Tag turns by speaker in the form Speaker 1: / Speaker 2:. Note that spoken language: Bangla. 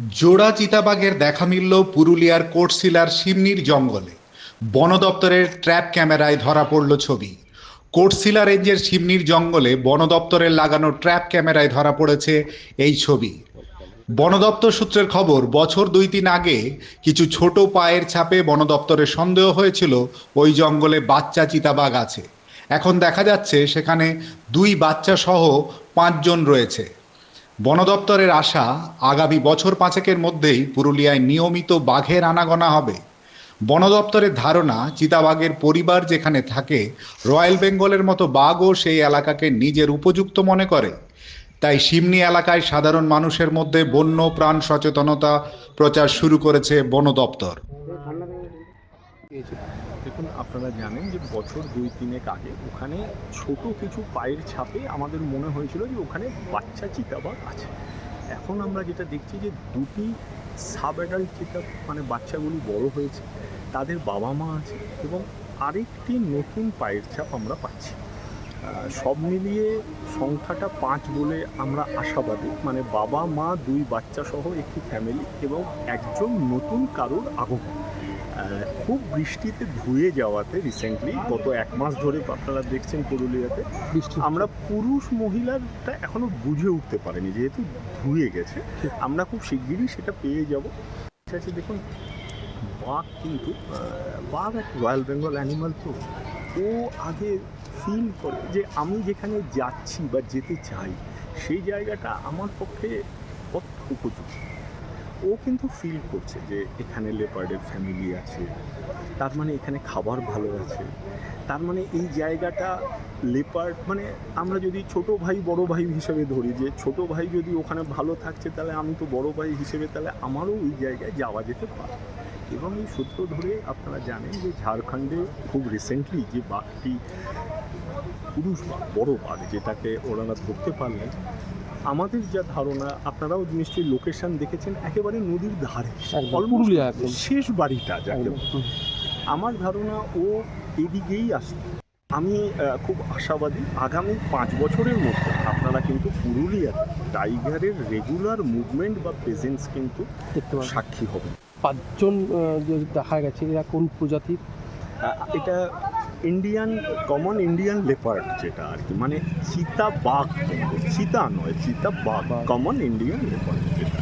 Speaker 1: জোড়া চিতাবাঘের দেখা মিলল পুরুলিয়ার কোটশিলার সিমনির জঙ্গলে। বন দপ্তরের ট্র্যাপ ক্যামেরায় ধরা পড়ল ছবি। কোটশিলা রেঞ্জের সিমনির জঙ্গলে বন দপ্তরের লাগানো ট্র্যাপ ক্যামেরায় ধরা পড়েছে এই ছবি। বন দপ্তর সূত্রের খবর, বছর দুই তিন আগে কিছু ছোট পায়ের ছাপে বন দপ্তরের সন্দেহ হয়েছিল, ওই জঙ্গলে বাচ্চা চিতাবাঘ আছে। এখন দেখা যাচ্ছে সেখানে দুই বাচ্চা সহ পাঁচজন রয়েছে। বন দপ্তরের আশা আগামী বছর পাঁচেকের মধ্যেই পুরুলিয়ায় নিয়মিত বাঘের আনাগোনা হবে। বন দপ্তরের ধারণা, চিতাবাঘের পরিবার যেখানে থাকে, রয়্যাল বেঙ্গলের মতো বাঘও সেই এলাকাকে নিজের উপযুক্ত মনে করে। তাই সিমনি এলাকায় সাধারণ মানুষের মধ্যে বন্য, প্রাণ সচেতনতা প্রচার শুরু করেছে বন দপ্তর
Speaker 2: দেখুন, আপনারা জানেন যে বছর দুই তিনেক আগে ওখানে ছোট কিছু পায়ের ছাপে আমাদের মনে হয়েছিল যে ওখানে বাচ্চা চিতাবাঘ আছে। এখন আমরা যেটা দেখছি যে দুটি সাব অ্যাডাল্ট চিতা মানে বাচ্চাগুলি বড় হয়েছে, তাদের বাবা মা আছে এবং আরেকটি নতুন পায়ের ছাপ আমরা পাচ্ছি। সব মিলিয়ে সংখ্যাটা পাঁচ বলে আমরা আশাবাদী মানে বাবা মা দুই বাচ্চা সহ একটি ফ্যামিলি এবং একজন নতুন কারোর আগমন। খুব বৃষ্টিতে ধুয়ে যাওয়াতে রিসেন্টলি গত এক মাস ধরে আপনারা দেখছেন পুরুলিয়াতে বৃষ্টি আমরা পুরুষ মহিলারটা এখনও বুঝে উঠতে পারেনি যেহেতু ধুয়ে গেছে। আমরা খুব শিগগিরই সেটা পেয়ে যাব। আছে দেখুন বাঘ কিন্তু বাঘ এক রয়্যাল বেঙ্গল অ্যানিমাল তো ও আগে ফিল করে যে আমি যেখানে যাচ্ছি বা যেতে চাই সেই জায়গাটা আমার পক্ষে কত উপযুক্ত? ও কিন্তু ফিল করছে যে এখানে লেপার্ডের ফ্যামিলি আছে, তার মানে এখানে খাবার ভালো আছে। তার মানে এই জায়গাটা লেপার্ড মানে আমরা যদি ছোট ভাই, বড় ভাই হিসেবে ধরি, যে ছোট ভাই যদি ওখানে ভালো থাকছে, তাহলে আমি তো বড় ভাই হিসেবে, তাহলে আমারও ওই জায়গায় যাওয়া যেতে পারে। এবং এই সূত্র ধরে আপনারা জানেন যে ঝাড়খণ্ডে খুব রিসেন্টলি যে বাঘটি, পুরুষ বাঘ বড় বাঘ, যেটাকে ওনারা ধরতে পারলেন আমাদের যা ধারণা আপনারাও নিশ্চয়ই লোকেশন দেখেছেন একেবারে নদীর ধারে।
Speaker 3: পুরুলিয়া
Speaker 2: শেষ বাড়িটা যাকে আমার ধারণা ও এদিকেই আসবে আমি খুব আশাবাদী আগামী পাঁচ বছরের মধ্যে আপনারা কিন্তু পুরুলিয়ার টাইগারের রেগুলার মুভমেন্ট বা প্রেজেন্স কিন্তু সাক্ষী হবে
Speaker 3: পাঁচজন দেখা গেছে এরা কোন প্রজাতির?
Speaker 2: এটা ইন্ডিয়ান কমন ইন্ডিয়ান লেপার্ড যেটা আর কি মানে সীতা বাঘ সীতা নয় বাঘ
Speaker 3: বাঘ।
Speaker 2: কমন ইন্ডিয়ান লেপার্ড যেটা